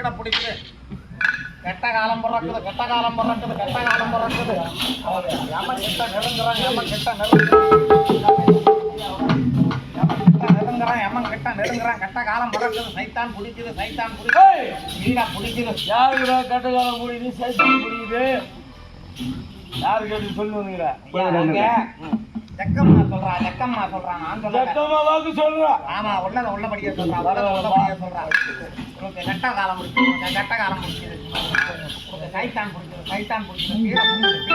கீழே பிடிக்குது? கெட்ட காலம் பிறக்குது கெட்ட காலம் பிறக்குது கெட்ட காலம் பிறக்குது. எம கிட்ட நெருங்குறான் எம கிட்ட நெருங்குறான் எம கிட்ட நெருங்குறான். கெட்ட காலம் பிறக்குது சைத்தான் பிடிக்குது சைத்தான் பிடிக்குது. வீடா பிடிக்குது? யாருக்குடா கட்டகாலம் முடியுது சைத்தான் முடியுது யாரு கேட்டு சொல்லுவீங்க? ஜக்கம்மா சொல்றா ஜக்கம்மா சொல்றா நான் சொல்றேன். சத்தமா வாக்கு சொல்றா. ஆமா உள்ளத உள்ளபடியே சொல்றா உள்ளத உள்ளபடியே சொல்றா. உனக்கு கெட்ட காலம் முடிச்சு கெட்ட காலம் முடிக்குது உனக்கு சைத்தான் பிடிக்குது சைத்தான் பிடிக்குது கீழே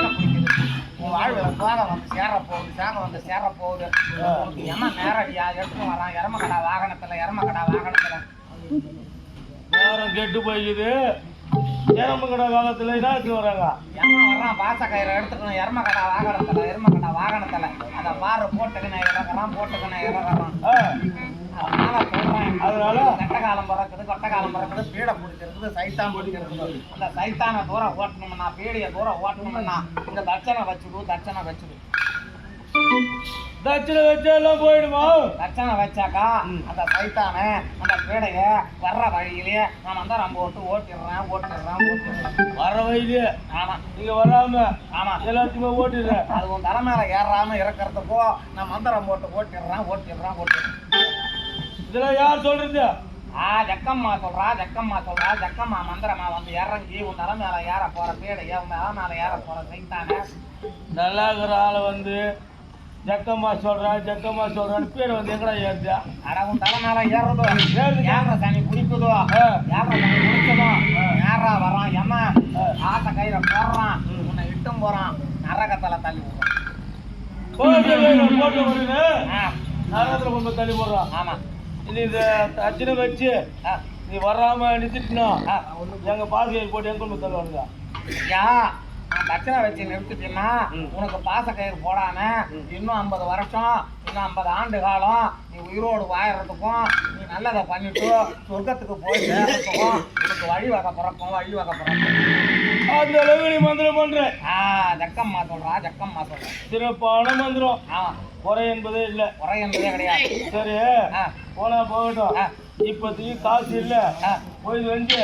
பிடிக்குது உன் வாழ்வுல சோகம் வந்து சேர போகுது சேகம் வந்து சேர போகுது உனக்கு எம நேரடியா எடுத்துன்னு வரான் எரமக்கடா வாகனத்துல எரமக்கடா வாகனத்துல. நேரம் கெட்டு போய்க்குது. எரம்பு கடை காலத்துல என்னாச்சு வராங்க. எம வர்றான் பாச கயிறை எடுத்துக்கணும். எரமக்கடா வாகனத்துல எரமக்கடா வாகனத்துல. அதை பாரு போட்டுக்கின இறங்குறான் போட்டுக்கின இறங்குறான் ஆ, அதனால சொல்றேன். அதனால? கெட்ட காலம் பிறக்குது கொட்ட காலம் பிறக்குது பீடை பிடிச்சிருக்குது சைத்தான் பிடிச்சிருக்குது. அந்த சைத்தானை தூரம் ஓட்டணும்னா பீடியை தூரம் ஓட்டணும்னா இந்த தட்சணை வச்சுடு தட்சணை வச்சுடு. தட்சிணை வச்சா எல்லாம் போயிடுமா? தட்சணை வச்சாக்கா அந்த சைத்தானை அந்த பீடைய வர்ற வழியிலே நான் வந்து நம்ம ஓட்டு ஓட்டிடுறேன் ஓட்டிடுறேன் ஓட்டிடுறேன். வர வயது ஆமா. நீங்க வராம ஆமா. எல்லாத்தையுமே ஓட்டிடுற. அது உன் தலை மேல ஏறாம இறக்கறதுக்கோ நான் மந்திரம் போட்டு ஓட்டிடுறேன் ஓட்டிடுறேன் ஓட்டிடுறேன். இதெல்லாம் யார் சொல்றது? ஆ ஜக்கம்மா சொல்றா ஜக்கம்மா சொல்றா. ஜக்கம்மா மந்திரமா வந்து இறங்கி உன் தலை மேல ஏற போற பீடைய உன் தலை மேல ஏற போற சைத்தானை. நல்லா இருக்கிற ஆளை வந்து ஜக்கம்மா சொல்றான் ஜக்கம்மா சொல்றான்னு பேர் வந்து எங்கடா ஏறுதா? அட உன் தலை மேல ஏறுதோ. ஏற சனி பிடிக்குதோ ஏற சனி பிடிச்சதோ ஏறா வரான் எம்ம ஆத்த கையில போடுறான். உன்னை இட்டும் போறான். நரகத்துல தள்ளி விடுறான் வருது. ஆ, நரகத்துல கொண்டு தள்ளி போடுறான். ஆமா. நீ இந்த அச்சனை வச்சு நீ வராம நிறுத்திட்டுனா ஆ. எங்க பாசியை போட்டு எங்க கொண்டு தள்ளுவானுங்க? நான் தட்சணை வச்சு நிறுத்திட்டேன்னா ம். உனக்கு பாச கயிறு போடாம இன்னும் ஐம்பது வருஷம் இன்னும் ஐம்பது ஆண்டு காலம் நீ உயிரோடு வாழறதுக்கும் நீ நல்லதை பண்ணிட்டு சொர்க்கத்துக்கு போய் சேர்றதுக்கும் உனக்கு வழி வகை பிறக்கும் வழி வகை பிறக்கும். அந்த அளவு நீ மந்திரம் பண்ற. ஆ ஜக்கம்மா சொல்றா ஜக்கம்மா சொல்றா. சிறப்பான மந்திரம். ஆமா குறை என்பதே இல்ல. குறை என்பதே கிடையாது. சரி ஆ. போனா போகட்டும். ஆ. இப்போதைக்கு காசு இல்ல. போய் வந்து.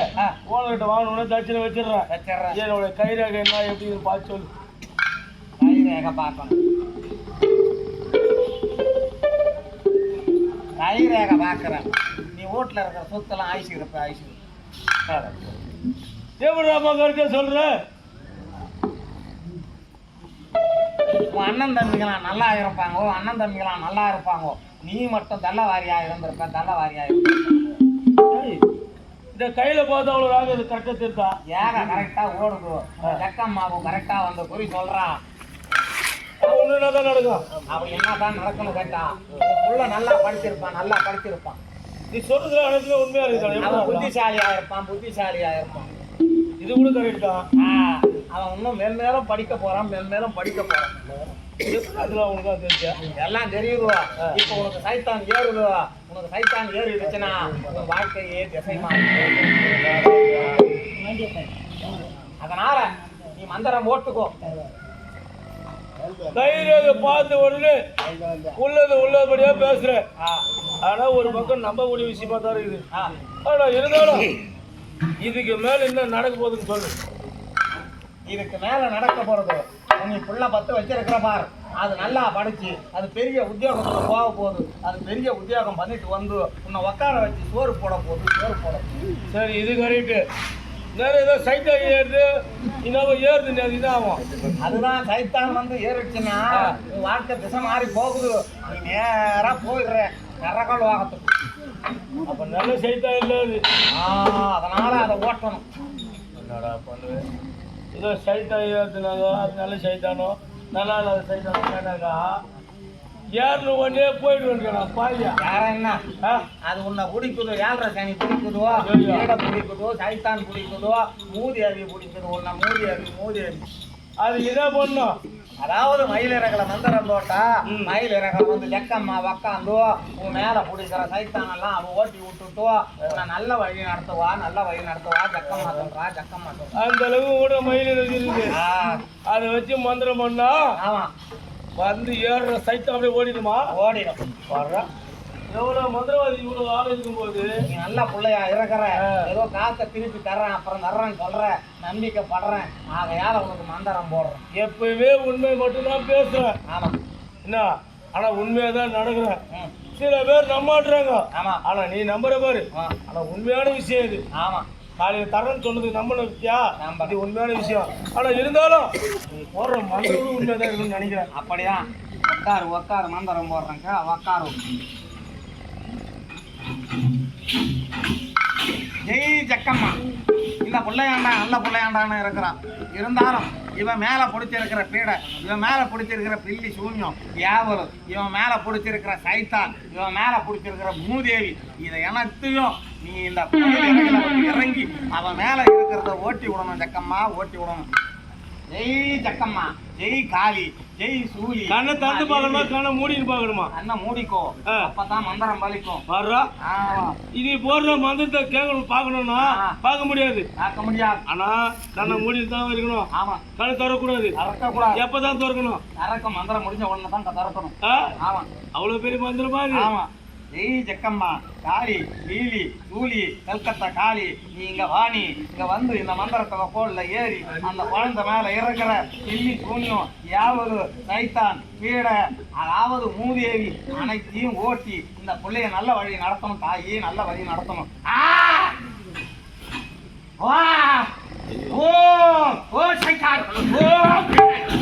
ஓனர்கிட்ட வாங்கணும்னு தட்சணை வச்சிடுறேன். வச்சிடுறேன். என்னோட கைரேகை என்ன எப்படி பார்த்து சொல்லு. கை ரேகை பார்க்கணும். கை ரேகை பார்க்குறேன். நீ வீட்டில் இருக்கிற சொத்தெல்லாம் ஆயிச்சு இருப்ப ஆயிச்சு தேவராமா கருத்தை சொல்றேன் உன் அண்ணன் தம்பிகளாம் நல்லா இருப்பாங்க அண்ணன் தம்பிகளாம் நல்லா இருப்பாங்க. நீ மட்டும் இருந்திருப்ப தள்ளவாரியா இருந்திருப்ப ஏய், இந்த கையில பார்த்தா அவ்வளவு ராக இது கரெக்டா தெரிந்தா ஏக கரெக்டா ஓடுது ஜக்கம்மாவும் கரெக்டா வந்து குறி சொல்றான் ஒண்ணு தான் நடக்கும்? அவன் என்னதான் நடக்கணும் கேட்டா உள்ள நல்லா படிச்சிருப்பான் நல்லா படிச்சிருப்பான். நீ சொல்றதுல அனைத்துல உண்மையா இருக்கு? புத்திசாலியா இருப்பான் புத்திசாலியா இருப்பான். இது கூட கரெக்ட் தான் அவன் இன்னும் மேல்மேலும் படிக்க போறான் மேல்மேலும் படிக்க போறான். உனக்கு தெரிஞ்சா எல்லாம் தெரியுதுவா. இப்போ உனக்கு சைத்தான் ஏறுதுவா. உனக்கு சைத்தான் ஏறிடுச்சுன்னா உன் வாழ்க்கையே திசை மாறி அதனால நீ மந்திரம் ஓட்டுக்கோ. கைரேகை பார்த்த உடனே உள்ளது உள்ளபடியா பேசுறேன் ஆ, ஆனா ஒரு பக்கம் நம்பக்கூடிய விஷயமா தான் இருக்குது. ஆனா இருந்தாலும் இதுக்கு மேல என்ன நடக்க போகுதுன்னு சொல்லு. இதுக்கு மேல நடக்க போறது. நீ புள்ள பத்து வச்சிருக்கிற பார். அது நல்லா படிச்சு அது பெரிய உத்தியோகத்துல போக போகுது. அது பெரிய உத்தியோகம் பண்ணிட்டு வந்து உன்னை உட்கார வச்சு சோறு போட போகுது சோறு போட சரி இது கரெக்ட் வேற ஏதோ சைட்டா ஏறுது. இன்னும் ஏறுது அது இதாகும் அதுதான் சைத்தான் வந்து ஏறிடுச்சுன்னா வாழ்க்கை திசை மாறி போகுது. நீ நேரா போயிடுற. நரகல் வாகத்துக்கு. அப்ப நல்ல சைட்டா இல்ல அது ஆ, அதனால அதை ஓட்டணும். என்னடா பண்ணுவேன் அது நல்ல சைட்டானோ நல்லா இல்லாத சைட்டானோ கேட்டாக்கா ஏறணும் ஒன்னே போயிடுவேன் நான் பாலியா வேற என்ன? ஆ? அது உன்னை பிடிக்குதோ ஏழரை சனி பிடிக்குதோ. ஏடை பிடிக்குதோ சைத்தான் பிடிக்குதோ மூதி அருவி பிடிக்குதோ உன்னை மூதி அருவி மூதி அருவி. அது என்ன பண்ணும்? அதாவது மயிலிறகல மந்திரம் போட்டா ம். மயிலிறகம் வந்து ஜக்கம்மா உக்காந்து உன் மேல பிடிக்கிற சைத்தானெல்லாம் அவன் ஓட்டி விட்டுட்டு உன்னை நல்ல வழி நடத்துவா நல்ல வழி நடத்துவா ஜக்கம்மா சொல்றா ஜக்கம்மா சொல்றா. அந்த அளவு கூட மயில் இருக்குது ஆ, அதை வச்சு மந்திரம் பண்ணா ஆமா. வந்து ஏறுற சைத்தம் அப்படியே ஓடிடுமா? ஓடிடும். வர்ற எவ்வளவு மந்திரவாதி இவ்வளவு ஆள் இருக்கும்போது நீ நல்ல பிள்ளையா இருக்கிற. ஏதோ காசை திருப்பி தர்றேன் அப்புறம் தர்றேன்னு சொல்ற. நம்பிக்கைப்படுறேன். ஆகையால உனக்கு மந்திரம் போடுறேன். எப்பயுமே உண்மை மட்டும்தான் பேசுறேன். ஆமா. என்ன? ஆனா உண்மையா தான் நடக்கிறேன். சில பேர் நம்மாட்டுறாங்க ஆமா. ஆனா நீ நம்புற பாரு ஆ. ஆனா உண்மையான விஷயம் இது. ஆமா. காலையில தரேன்னு சொன்னது நம்பணும் வித்தியா. இது உண்மையான விஷயம். ஆனா இருந்தாலும் நீ போடுற மந்திரம் உண்மைதான் இருக்குன்னு நினைக்கிறேன். அப்படிதான் உட்காரு உட்காரு மந்திரம் போடுறேங்க உட்காரு ஜெய் ஜக்கம்மா. இந்த பிள்ளையாண்டா நல்ல பிள்ளையாண்டான்னு இருக்கிறான். இருந்தாலும் இவன் மேல பிடிச்சிருக்கிற பீடை இவன் மேல பிடிச்சிருக்கிற பில்லி சூன்யம் ஏவரும். இவன் மேல பிடிச்சிருக்கிற சைத்தான் இவன் மேல பிடிச்சிருக்கிற மூதேவி இதை எனத்தையும் நீ இந்த இறங்கி அவன் மேல இருக்கிறத ஓட்டி விடணும் ஜக்கம்மா ஓட்டி விடணும். ஜெய் ஜக்கம்மா ஜெய் காளி ஜெய் சூலி. கண்ணை திறந்து பார்க்கணுமா கண்ணை மூடின்னு பார்க்கணுமா அண்ணன் மூடிக்கோ. அப்பதான் மந்திரம் பலிக்கும். வர்றா. இது போடுற மந்திரத்தை கேட்கணும் பார்க்கணும்னா. பார்க்க முடியாது. பார்க்க முடியாது. ஆனா கண்ணை மூடிட்டு தான் இருக்கணும். ஆமா. கண்ணை திறக்கக்கூடாது. திறக்க கூடாது எப்பதான் திறக்கணும்? திறக்க மந்திரம் முடிஞ்ச உடனே தான் திறக்கணும்? ஆமா. அவ்வளவு பெரிய மந்திரமா இது? ஆமா. ஜெய் ஜக்கம்மா காளி லீலி தூளி கல்கத்தா காளி நீ இங்க வாணி இங்க வந்து இந்த மந்திரத்தை கோல்ல ஏறி அந்த குழந்தை மேல இறக்குற பில்லி சூன்யம் யாவது சைத்தான் கீழே அதாவது மூதேவி அனைத்தையும் ஓட்டி இந்த பிள்ளைய நல்ல வழி நடத்தணும் தாயி நல்ல வழி நடத்தணும். வா! ஓ! ஓ சைத்தான். ஓ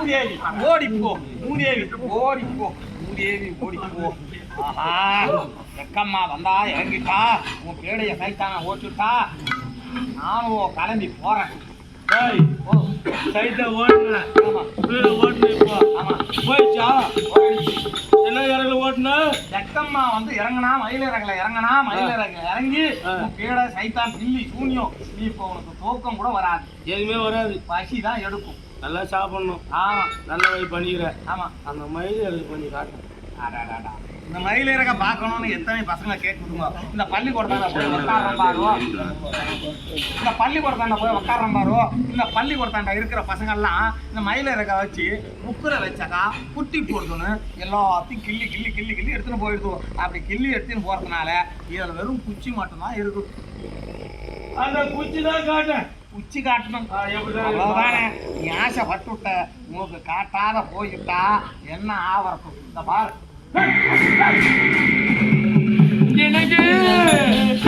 மூதேவி ஓடிப்போ மூதேவி ஓடிப்போ மூதேவி ஓடிப்போ. ஆஹா எக்கம்மா வந்தா இறங்கிட்டா. உன் பேடைய சைத்தான ஓட்டுட்டா. நானும் கிளம்பி போறேன். சைட்டை ஓட்டுன. ஓட்டுன இப்போ. ஆமா. போயிடுச்சு. என்ன இறங்கல ஓட்டுன? எக்கம்மா வந்து இறங்குனா மயில இறங்கல இறங்குனா மயில இறங்க இறங்கி பேடை சைத்தான் பில்லி சூன்யம். நீ இப்போ உனக்கு தூக்கம் கூட வராது. எதுவுமே வராது. பசி தான் எடுக்கும். நல்லா சாப்பிடணும். ஆமா. நல்ல வழி பண்ணிக்கிறேன். ஆமா. அந்த மயில் எனக்கு பண்ணி காட்டுறேன். அடாடாடா. இந்த மயில் இறக்க பார்க்கணும்னு எத்தனை பசங்க கேட்குதுங்க இந்த பள்ளிக்கூடத்தாண்ட போய் உட்காரம் பாரோ. இந்த பள்ளிக்கூடத்தாண்ட போய் உட்காரம் பாரோ. இந்த பள்ளிக்கூடத்தாண்ட இருக்கிற பசங்கள்லாம் இந்த மயில் இறக்க வச்சு முக்குற வச்சாக்கா குட்டி போடுதுன்னு எல்லாத்தையும் கிள்ளி கிள்ளி கிள்ளி கிள்ளி எடுத்துன்னு போயிடுது. அப்படி கிள்ளி எடுத்துன்னு போறதுனால இதில் வெறும் குச்சி மட்டும்தான் இருக்கு. அந்த குச்சி தான் காட்டேன். உச்சி காட்டணும். ஆ, எப்படிதான் அவ்வளவுதானே. நீ ஆசைப்பட்டுட்ட உனக்கு காட்டாத போயிட்டா என்ன ஆவறக்கும் இந்த பாரு. เฮ้ยเฮ้ยเฮ้ยเฮ้ย